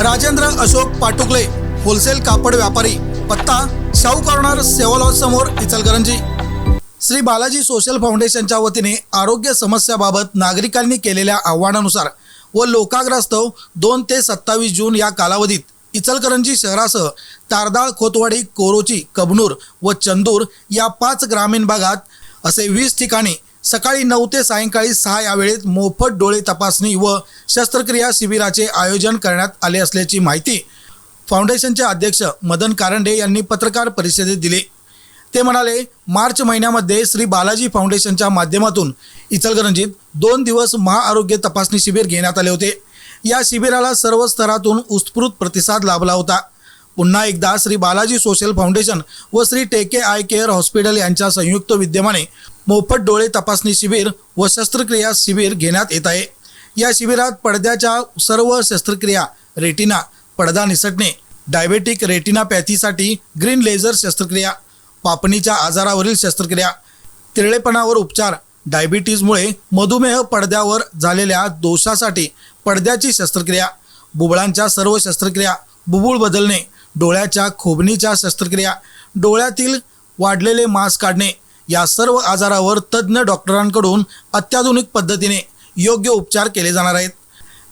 Rajendra Ashok Patukale wholesale कापड व्यापारी पत्ता शाहू कॉर्नर सेवा समोर इचलकरंजी. श्री बालाजी सोशल फाउंडेशनच्या वतीने आरोग्य समस्याबाबत नागरिकांनी केलेल्या आव्हानानुसार व लोकाग्रस्तव दोन ते सत्तावीस जून या कालावधीत इचलकरंजी शहरासह तारदाळ खोतवाडी कोरोची कबनूर व चंदूर या पाच ग्रामीण भागात असे वीस ठिकाणी सकाळी नऊ ते सायंकाळी सहा या वेळेत मोफत डोळे तपासणी व शस्त्रक्रिया शिबिराचे आयोजन करण्यात आले असल्याची माहिती फाउंडेशनचे अध्यक्ष मदन कारंडे यांनी पत्रकार परिषदेत दिली. ते म्हणाले मार्च महिन्यामध्ये श्री बालाजी फाउंडेशनच्या माध्यमातून इचलकरंजीत दोन दिवस महाआरोग्य तपासणी शिबिर घेण्यात आले होते. या शिबिराला सर्व स्तरातून उत्स्फूर्त प्रतिसाद लाभला होता. पुन्हा एकदा श्री बालाजी सोशल फाउंडेशन व श्री टेके आय केअर हॉस्पिटल यांच्या संयुक्त विद्यमाने मोफत डोळे तपासणी शिबिर व शस्त्रक्रिया शिबिर घेण्यात येत आहे. या शिबिरात पडद्याच्या सर्व शस्त्रक्रिया रेटिना पडदा निसटणे डायबेटिक रेटिनापॅथीसाठी ग्रीन लेझर शस्त्रक्रिया पापणीच्या आजारावरील शस्त्रक्रिया तिरळेपणावर उपचार डायबिटीजमुळे मधुमेह पडद्यावर झालेल्या दोषासाठी पडद्याची शस्त्रक्रिया बुबळांच्या सर्व शस्त्रक्रिया बुबुळ बदलणे डोळ्याच्या खोबणीच्या शस्त्रक्रिया डोळ्यातील वाढलेले मांस काढणे या सर्व आजारावर तज्ज्ञ डॉक्टरांकडून अत्याधुनिक पद्धतीने योग्य उपचार केले जाणार आहेत.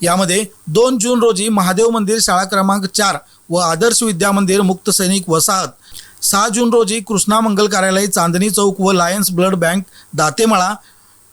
यामध्ये दोन जून रोजी महादेव मंदिर शाळा क्रमांक चार व आदर्श विद्या मंदिर मुक्त सैनिक वसाहत सहा जून रोजी कृष्णा मंगल कार्यालय चांदणी चौक व लायन्स ब्लड बँक दातेमाळा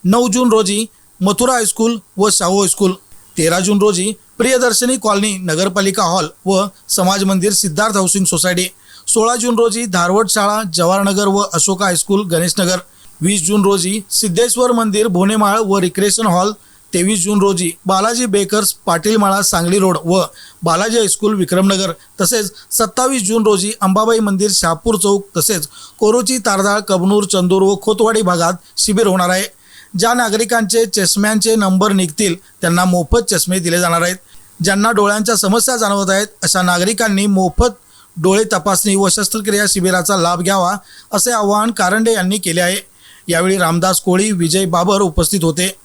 नऊ जून रोजी मथुरा हायस्कूल व शाहू हायस्कूल तेरा जून रोजी प्रियदर्शनी कॉलनी नगरपालिका हॉल व समाज मंदिर सिद्धार्थ हाऊसिंग सोसायटी. सोळा जून रोजी धारवड शाळा जवाहरनगर व अशोका हायस्कूल गणेशनगर वीस जून रोजी सिद्धेश्वर मंदिर भोनेमाळ व रिक्रेशन हॉल. तेवीस जून रोजी बालाजी बेकर्स पाटीलमाळा सांगली रोड व बालाजी हायस्कूल विक्रमनगर तसेच सत्तावीस जून रोजी अंबाबाई मंदिर शहापूर चौक. तसेच कोरोची तारदाळ कबनूर चंदूर व खोतवाडी भागात शिबिर होणार आहे. ज्या नागरिकांचे चष्म्यांचे नंबर निघतील त्यांना मोफत चष्मे दिले जाणार आहेत. ज्यांना डोळ्यांच्या समस्या जाणवत आहेत अशा नागरिकांनी मोफत डोळे तपासणी व शस्त्रक्रिया शिबिराचा लाभ घ्यावा असे आवाहन कारंडे यांनी केले आहे. यावेळी रामदास कोळी विजय बाबर उपस्थित होते.